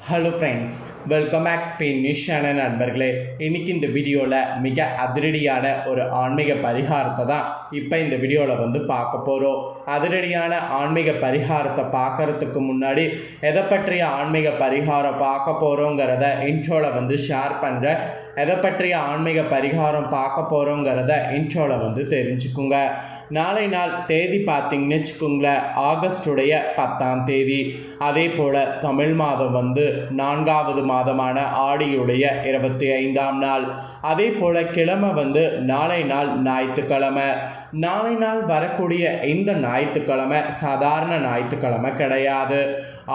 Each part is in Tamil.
Hello friends welcome back Spain news channel நண்பர்களே. இன்றைக்கி இந்த வீடியோவில் மிக அதிரடியான ஒரு ஆன்மீக பரிகாரத்தை தான் இப்போ இந்த வீடியோவில் வந்து பார்க்க போகிறோம் அதிரடியான ஆன்மீக பரிகாரத்தை பார்க்கறதுக்கு முன்னாடி எதை பற்றிய ஆன்மீக பரிகாரம் பார்க்க போகிறோங்கிறத இன்ட்ரோவில் வந்து ஷேர் பண்ணுறேன் எதை பற்றிய ஆன்மீக பரிகாரம் பார்க்க போகிறோங்கிறத இன்ட்ரோவில் வந்து தெரிஞ்சுக்குங்க. நாளை நாள் தேதி பார்த்தீங்கன்னு வச்சுக்கோங்களேன் ஆகஸ்டுடைய பத்தாம் தேதி. அதே போல் தமிழ் மாதம் வந்து நான்காவது மாதமான ஆடியுடைய இருபத்தி ஐந்தாம் நாள். அதே போல் கிழமை வந்து நாளை நாள் ஞாயிற்றுக்கிழமை. நாளை நாள் வரக்கூடிய இந்த ஞாயிற்றுக்கிழமை சாதாரண ஞாயிற்றுக்கிழமை கிடையாது.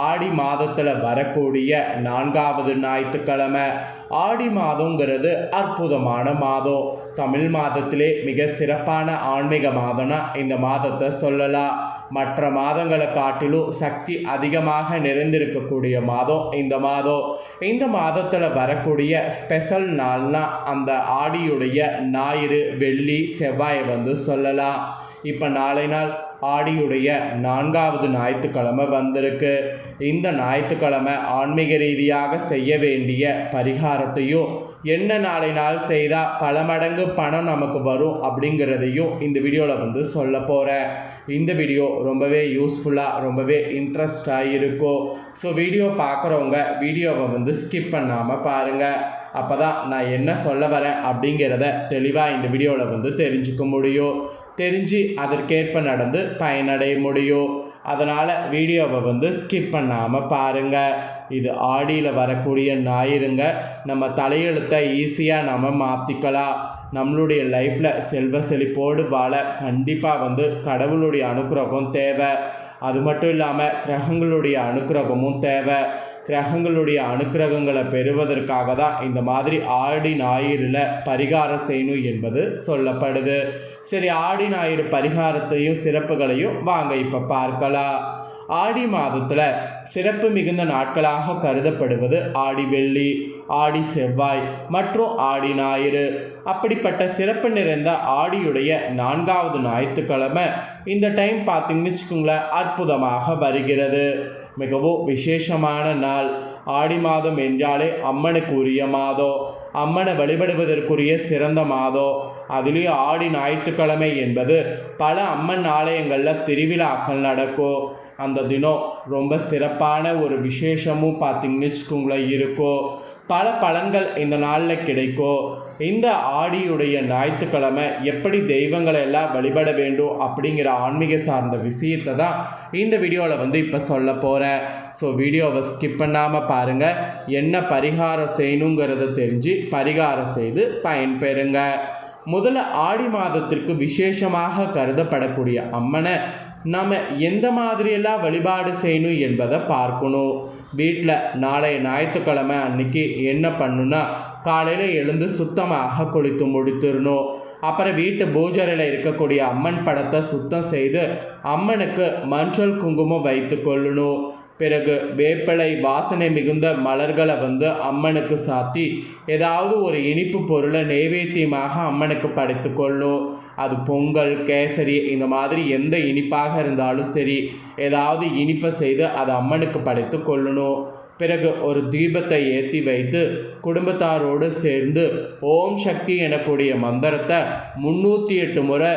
ஆடி மாதத்தில் வரக்கூடிய நான்காவது ஞாயிற்றுக்கிழமை. ஆடி மாதங்கிறது அற்புதமான மாதம். தமிழ் மாதத்திலே மிக சிறப்பான ஆன்மீக மாதம்னா இந்த மாதத்தை சொல்லலாம். மற்ற மாதங்களை காட்டிலும் சக்தி அதிகமாக நிறைந்திருக்கக்கூடிய மாதம் இந்த மாதம். இந்த மாதத்தில் வரக்கூடிய ஸ்பெஷல் நாள்னா அந்த ஆடியுடைய ஞாயிறு வெள்ளி செவ்வாயை வந்து சொல்லலாம். இப்போ நாளை நாள் ஆடியுடைய நான்காவது ஞாயிற்றுக்கிழமை வந்திருக்கு. இந்த ஞாயிற்றுக்கிழமை ஆன்மீக ரீதியாக செய்ய வேண்டிய பரிகாரத்தையும் என்ன நாளை நாள் செய்தால் பல மடங்கு பணம் நமக்கு வரும் அப்படிங்கிறதையும் இந்த வீடியோவில் வந்து சொல்ல போகிறேன் இந்த வீடியோ ரொம்பவே யூஸ்ஃபுல்லாக ரொம்பவே இன்ட்ரெஸ்டாக இருக்கும். ஸோ வீடியோ பார்க்குறவங்க வீடியோவை வந்து ஸ்கிப் பண்ணாமல் பாருங்கள் அப்போ தான் நான் என்ன சொல்ல வரேன் அப்படிங்கிறத தெளிவாக இந்த வீடியோவில் வந்து தெரிஞ்சுக்க முடியும். தெரிஞ்சு அதற்கேற்ப நடந்து பயனடைய முடியும் அதனால் வீடியோவை வந்து ஸ்கிப் பண்ணாமல் பாருங்கள் இது ஆடியில் வரக்கூடிய ஞாயிறுங்க. நம்ம தலையெழுத்தை ஈஸியாக நம்ம மாற்றிக்கலாம் நம்மளுடைய லைஃப்பில் செல்வ செழிப்போடு வாழ கண்டிப்பாக வந்து கடவுளுடைய அனுக்கிரகம் தேவை. அது மட்டும் இல்லாமல் கிரகங்களுடைய அனுக்கிரகமும் தேவை. கிரகங்களுடைய அனுக்கிரகங்களை பெறுவதற்காக தான் இந்த மாதிரி ஆடி ஞாயிறில் பரிகாரம் செய்யணும் என்பது சொல்லப்படுது. சரி ஆடி ஞாயிறு பரிகாரத்தையும் சிறப்புகளையும் வாங்க இப்போ பார்க்கலாம். ஆடி மாதத்தில் சிறப்பு மிகுந்த நாட்களாக கருதப்படுவது ஆடி வெள்ளி ஆடி செவ்வாய் மற்றும் ஆடி ஞாயிறு. அப்படிப்பட்ட சிறப்பு நிறைந்த ஆடியுடைய நான்காவது ஞாயிற்றுக்கிழமை இந்த டைம் பார்த்தீங்கன்னு வச்சுக்கோங்களேன் அற்புதமாக வருகிறது. மிகவும் விசேஷமான நாள். ஆடி மாதம் என்றாலே அம்மனுக்கு உரிய மாதம் அம்மனை வழிபடுவதற்குரிய சிறந்த மாதம் அதுலேயும் ஆடி ஞாயிற்றுக்கிழமை என்பது பல அம்மன் ஆலயங்களில் திருவிழாக்கள் நடக்கும் அந்த தினம் ரொம்ப சிறப்பான ஒரு விசேஷமும் பார்த்திங்கன்னு வச்சுக்கோங்களேன் இருக்கும் பல பலன்கள் இந்த நாளில் கிடைக்கும் இந்த ஆடியுடைய ஞாயிற்றுக்கிழமை எப்படி தெய்வங்களை எல்லாம் வழிபட வேண்டும் அப்படிங்கிற ஆன்மீக சார்ந்த விஷயத்தை தான் இந்த வீடியோவில் வந்து இப்போ சொல்ல போகிறேன் ஸோ வீடியோவை ஸ்கிப் பண்ணாமல் பாருங்கள் என்ன பரிகாரம் செய்யணுங்கிறத தெரிஞ்சு பரிகாரம் செய்து பயன்பெறுங்க. முதல்ல ஆடி மாதத்திற்கு விசேஷமாக கருதப்படக்கூடிய அம்மனை நம்ம எந்த மாதிரியெல்லாம் வழிபாடு செய்யணும் என்பதை பார்க்கணும். வீட்டில் நாளைய ஞாயிற்றுக்கிழமை அன்னைக்கு என்ன பண்ணுன்னா காலையில் எழுந்து சுத்தமாக குளித்து முடித்திடணும் அப்புறம் வீட்டு பூஜரையில் இருக்கக்கூடிய அம்மன் படத்தை சுத்தம் செய்து அம்மனுக்கு மஞ்சள் குங்குமம் வைத்து கொள்ளணும். பிறகு வேப்பிலை வாசனை மிகுந்த மலர்களை வந்து அம்மனுக்கு சாத்தி ஏதாவது ஒரு இனிப்பு பொருளை நெய்வேத்தியமாக அம்மனுக்கு படைத்து கொள்ளும் அது பொங்கல் கேசரி இந்த மாதிரி எந்த இனிப்பாக இருந்தாலும் சரி ஏதாவது இனிப்பை செய்து அது அம்மனுக்கு படைத்து கொள்ளணும். பிறகு ஒரு தீபத்தை ஏற்றி வைத்து குடும்பத்தாரோடு சேர்ந்து ஓம் சக்தி எனக்கூடிய மந்திரத்தை முன்னூற்றி எட்டு முறை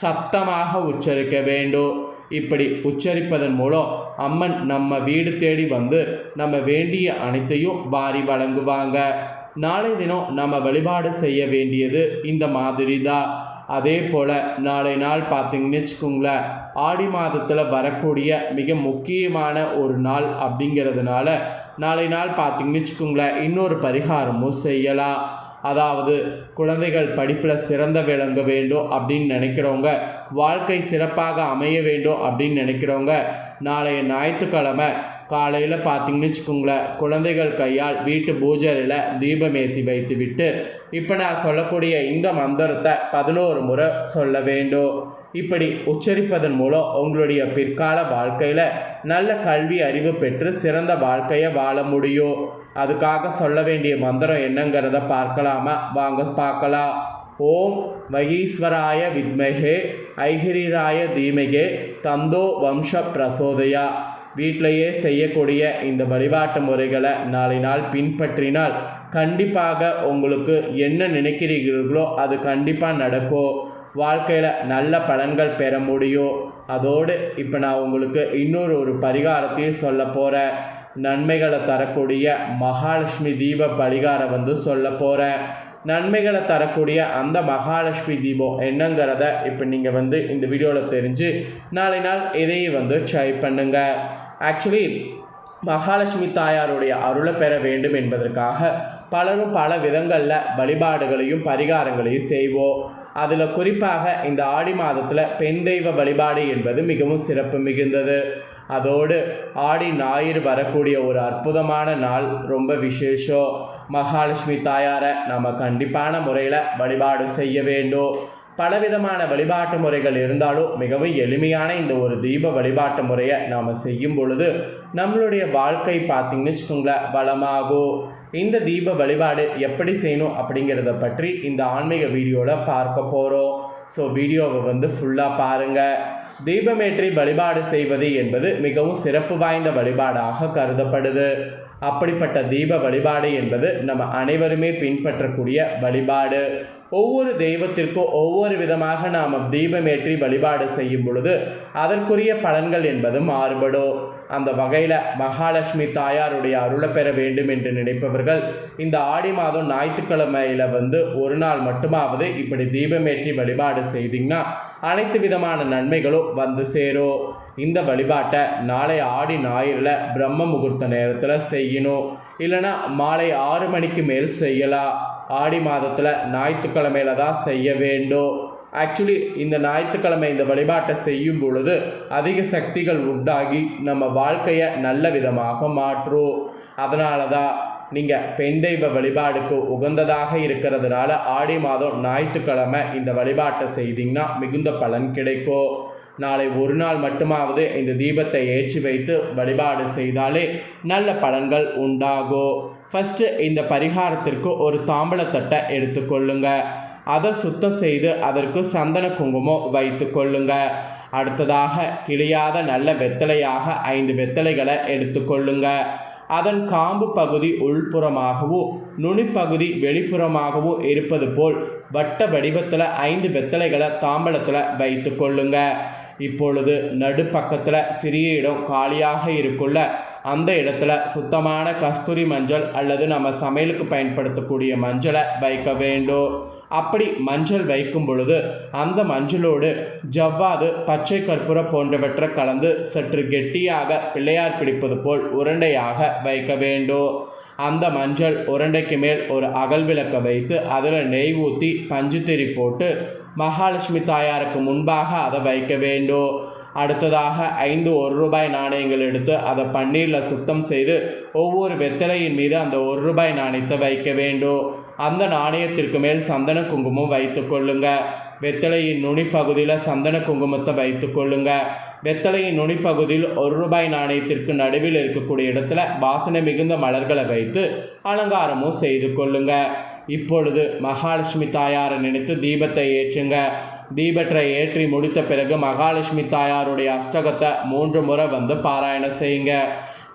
சத்தமாக உச்சரிக்க வேண்டும். இப்படி உச்சரிப்பதன் மூலம் அம்மன் நம்ம வீடு தேடி வந்து நம்ம வேண்டிய அனைத்தையும் வாரி வழங்குவாங்க. நாளை தினம் நம்ம வழிபாடு செய்ய வேண்டியது இந்த மாதிரி தான் அதே போல் நாளை நாள் பார்த்தீங்கன்னு வச்சுக்கோங்களேன் ஆடி மாதத்தில் வரக்கூடிய மிக முக்கியமான ஒரு நாள் அப்படிங்கிறதுனால நாளை நாள் பார்த்தீங்கன்னு வச்சுக்கோங்களேன் இன்னொரு பரிகாரமும் செய்யலாம். அதாவது குழந்தைகள் படிப்பில் சிறந்த விளங்க வேண்டும் அப்படின்னு நினைக்கிறவங்க வாழ்க்கை சிறப்பாக அமைய வேண்டும் அப்படின்னு நினைக்கிறவங்க நாளைய ஞாயிற்றுக்கிழமை காலையில் பார்த்தீங்கன்னு வச்சுக்கோங்களேன் குழந்தைகள் கையால் வீட்டு பூஜரில் தீபம் ஏற்றி வைத்து விட்டு இப்போ நான் சொல்லக்கூடிய இந்த மந்திரத்தை பதினோரு முறை சொல்ல வேண்டும். இப்படி உச்சரிப்பதன் மூலம் உங்களுடைய பிற்கால வாழ்க்கையில் நல்ல கல்வி அறிவு பெற்று சிறந்த வாழ்க்கையை வாழ முடியும். அதுக்காக சொல்ல வேண்டிய மந்திரம் என்னங்கிறத பார்க்கலாமா? வாங்க பார்க்கலாம். ஓம் மகீஸ்வராய வித்மகே ஐஹிரிராய தீமகே தந்தோ வம்ச பிரசோதயா. வீட்டிலேயே செய்யக்கூடிய இந்த வழிபாட்டு முறைகளை நாளை நாள் பின்பற்றினால் கண்டிப்பாக உங்களுக்கு என்ன நினைக்கிறீர்களோ அது கண்டிப்பாக நடக்கும். வாழ்க்கையில் நல்ல பலன்கள் பெற முடியும். அதோடு இப்போ நான் உங்களுக்கு இன்னொரு ஒரு பரிகாரத்தையும் சொல்ல போகிறேன் நன்மைகளை தரக்கூடிய மகாலட்சுமி தீப பரிகாரம் வந்து சொல்ல போகிறேன் நன்மைகளை தரக்கூடிய அந்த மகாலட்சுமி தீபம் என்னங்கிறத இப்போ நீங்கள் வந்து இந்த வீடியோவில் தெரிஞ்சு நாளை நாள் இதையும் வந்து ட்ரை பண்ணுங்கள் ஆக்சுவலி மகாலட்சுமி தாயாருடைய அருளை பெற வேண்டும் என்பதற்காக பலரும் பல விதங்களில் வழிபாடுகளையும் பரிகாரங்களையும் செய்வோம். அதில் குறிப்பாக இந்த ஆடி மாதத்தில் பெண் தெய்வ வழிபாடு என்பது மிகவும் சிறப்பு மிகுந்தது. அதோடு ஆடி ஞாயிறு வரக்கூடிய ஒரு அற்புதமான நாள் ரொம்ப விசேஷம். மகாலட்சுமி தாயாரை நம்ம கண்டிப்பான முறையில் வழிபாடு செய்ய வேண்டும். பலவிதமான வழிபாட்டு முறைகள் இருந்தாலும் மிகவும் எளிமையான இந்த ஒரு தீப வழிபாட்டு முறையை நாம் செய்யும் பொழுது நம்மளுடைய வாழ்க்கை பார்த்திங்கன்னு வச்சுக்கோங்களேன் வளமாகும். இந்த தீப வழிபாடு எப்படி செய்யணும் அப்படிங்கிறத பற்றி இந்த ஆன்மீக வீடியோவில் பார்க்க போகிறோம் ஸோ வீடியோவை வந்து ஃபுல்லாக பாருங்கள் தீபமேற்றி வழிபாடு செய்வது என்பது மிகவும் சிறப்பு வாய்ந்த வழிபாடாக கருதப்படுது. அப்படிப்பட்ட தீப வழிபாடு என்பது நம்ம அனைவருமே பின்பற்றக்கூடிய வழிபாடு. ஒவ்வொரு தெய்வத்திற்கும் ஒவ்வொரு விதமாக நாம் தீபமேற்றி வழிபாடு செய்யும் பொழுது அதற்குரிய பலன்கள் என்பது மாறுபடும். அந்த வகையில் மகாலட்சுமி தாயாருடைய அருளை பெற வேண்டும் என்று நினைப்பவர்கள் இந்த ஆடி மாதம் ஞாயிற்றுக்கிழமையில் வந்து ஒரு நாள் மட்டுமாவது இப்படி தீபமேற்றி வழிபாடு செய்தீங்கன்னா அனைத்து விதமான நன்மைகளும் வந்து சேரும். இந்த வழிபாட்டை நாளை ஆடி ஞாயிறில் பிரம்ம முகூர்த்த நேரத்தில் செய்யணும். இல்லைனா மாலை ஆறு மணிக்கு மேல் செய்யலாம். ஆடி மாதத்தில் ஞாயிற்றுக்கிழமையில தான் செய்ய வேண்டும். ஆக்சுவலி இந்த ஞாயிற்றுக்கிழமை இந்த வழிபாட்டை செய்யும் பொழுது அதிக சக்திகள் உண்டாகி நம்ம வாழ்க்கையை நல்ல விதமாக மாற்றும். அதனால தான் நீங்கள் பெண் தெய்வ வழிபாடுக்கு உகந்ததாக இருக்கிறதுனால ஆடி மாதம் ஞாயிற்றுக்கிழமை இந்த வழிபாட்டை செய்தீங்கன்னா மிகுந்த பலன் கிடைக்கும். நாளை ஒரு நாள் மட்டுமாவது இந்த தீபத்தை ஏற்றி வைத்து வழிபாடு செய்தாலே நல்ல பலன்கள் உண்டாகும். ஃபஸ்ட்டு இந்த பரிகாரத்திற்கு ஒரு தாம்பளத்தட்டை எடுத்துக்கொள்ளுங்கள் அதை சுத்தம் செய்து அதற்கு சந்தன குங்குமம் வைத்து கொள்ளுங்க. அடுத்ததாக கிளியாத நல்ல வெத்தலையாக ஐந்து வெத்தலைகளை எடுத்துக்கொள்ளுங்க அதன் காம்பு பகுதி உள்புறமாகவும் நுனிப்பகுதி வெளிப்புறமாகவும் இருப்பது போல் வட்ட வடிவத்தில் ஐந்து வெத்தலைகளை தாம்பலத்தில் வைத்து கொள்ளுங்க. இப்பொழுது நடுப்பக்கத்தில் சிறிய இடம் காலியாக இருக்குள்ள அந்த இடத்துல சுத்தமான கஸ்தூரி மஞ்சள் அல்லது நம்ம சமையலுக்கு பயன்படுத்தக்கூடிய மஞ்சளை வைக்க வேண்டும். அப்படி மஞ்சள் வைக்கும் பொழுது அந்த மஞ்சளோடு ஜவ்வாது பச்சை கற்பூரம் போன்றவற்றை கலந்து சற்று கெட்டியாக பிள்ளையார் பிடிப்பது போல் உருண்டையாக வைக்க வேண்டும். அந்த மஞ்சள் உருண்டைக்கு மேல் ஒரு அகல் விளக்கை வைத்து அதில் நெய் ஊற்றி பஞ்சுத்திரி போட்டு மகாலட்சுமி தாயாருக்கு முன்பாக அதை வைக்க வேண்டும். அடுத்ததாக ஐந்து ஒரு ரூபாய் நாணயங்கள் எடுத்து அதை பன்னீரில் சுத்தம் செய்து ஒவ்வொரு வெத்தலையின் மீது அந்த ஒரு ரூபாய் நாணயத்தை வைக்க வேண்டும். அந்த நாணயத்திற்கு மேல் சந்தன குங்குமம் வைத்து கொள்ளுங்க. வெத்தலையின் நுனிப்பகுதியில் சந்தன குங்குமத்தை வைத்து கொள்ளுங்க. வெத்தலையின் நுனிப்பகுதியில் ஒரு ரூபாய் நாணயத்திற்கு நடுவில் இருக்கக்கூடிய இடத்துல வாசனை மிகுந்த மலர்களை வைத்து அலங்காரமும் செய்து கொள்ளுங்க. இப்பொழுது மகாலட்சுமி தாயாரை நினைத்து தீபத்தை ஏற்றுங்க. தீபற்றை ஏற்றி முடித்த பிறகு மகாலட்சுமி தாயாருடைய அஷ்டகத்தை மூன்று முறை வந்து பாராயணம் செய்யுங்க.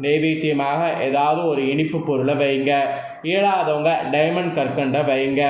நெய்வேத்தியமாக ஏதாவது ஒரு இனிப்பு பொருளை வைங்க. இயலாதவங்க டைமண்ட் கற்கண்டை வைங்க.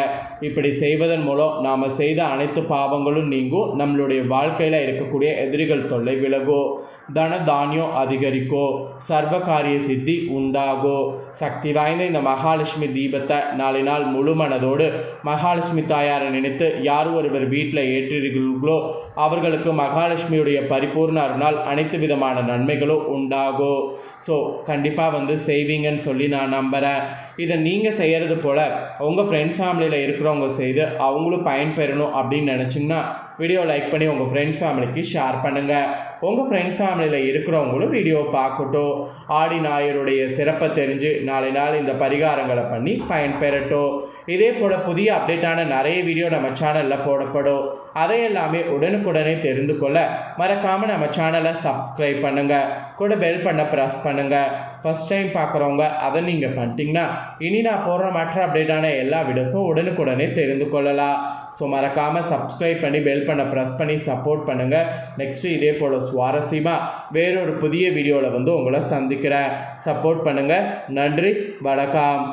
இப்படி செய்வதன் மூலம் நாம் செய்த அனைத்து பாவங்களும் நீங்கும். நம்மளுடைய வாழ்க்கையில் இருக்கக்கூடிய எதிரிகள் தொல்லை விலகும் தன தானியம் அதிகரிக்கும் சர்வ காரிய சித்தி உண்டாகும் சக்தி வாய்ந்த இந்த மகாலட்சுமி தீபத்தை நாளை நாள் முழு மனதோடு மகாலட்சுமி தாயாரை நினைத்து யார் ஒருவர் வீட்டில் ஏற்றிருக்கிறீர்களோ அவர்களுக்கு மகாலட்சுமியுடைய பரிபூர்ண அருளால் அனைத்து விதமான நன்மைகளும் உண்டாகும் ஸோ கண்டிப்பாக வந்து செய்வீங்கன்னு சொல்லி நான் நம்புகிறேன் இதை நீங்கள் செய்கிறது போல் உங்கள் ஃப்ரெண்ட் ஃபேமிலியில் இருக்கிறவங்க செய்து அவங்களும் பயன்பெறணும் அப்படின்னு நினச்சிங்கன்னா வீடியோ லைக் பண்ணி உங்கள் ஃப்ரெண்ட்ஸ் ஃபேமிலிக்கு ஷேர் பண்ணுங்கள் உங்கள் ஃப்ரெண்ட்ஸ் ஃபேமிலியில் இருக்கிறவங்களும் வீடியோ பார்க்கட்டும். ஆடி ஞாயிறுடைய சிறப்பை தெரிஞ்சு நாளை நாள் இந்த பரிகாரங்களை பண்ணி பயன்பெறட்டும் இதே போல் புதிய அப்டேட்டான நிறைய வீடியோ நம்ம சேனலில் போடப்படும். அதை எல்லாமே உடனுக்குடனே தெரிந்து கொள்ள மறக்காமல் நம்ம சேனலை சப்ஸ்கிரைப் பண்ணுங்கள் கூட பெல் பண்ண ப்ரெஸ் பண்ணுங்கள் ஃபஸ்ட் டைம் பார்க்குறவங்க அதை நீங்கள் பண்ணிட்டீங்கன்னா இனி நான் போடுற மற்ற அப்டேட்டான எல்லா வீடியோஸும் உடனுக்குடனே தெரிந்து கொள்ளலாம். ஸோ மறக்காமல் சப்ஸ்கிரைப் பண்ணி பெல் பெல் பண்ண ப்ரெஸ் பண்ணி சப்போர்ட் பண்ணுங்கள் நெக்ஸ்ட்டு இதே போல் சுவாரஸ்யமாக வேறொரு புதிய வீடியோவில் வந்து உங்களை சந்திக்கிறேன். சப்போர்ட் பண்ணுங்கள் நன்றி. வணக்கம்.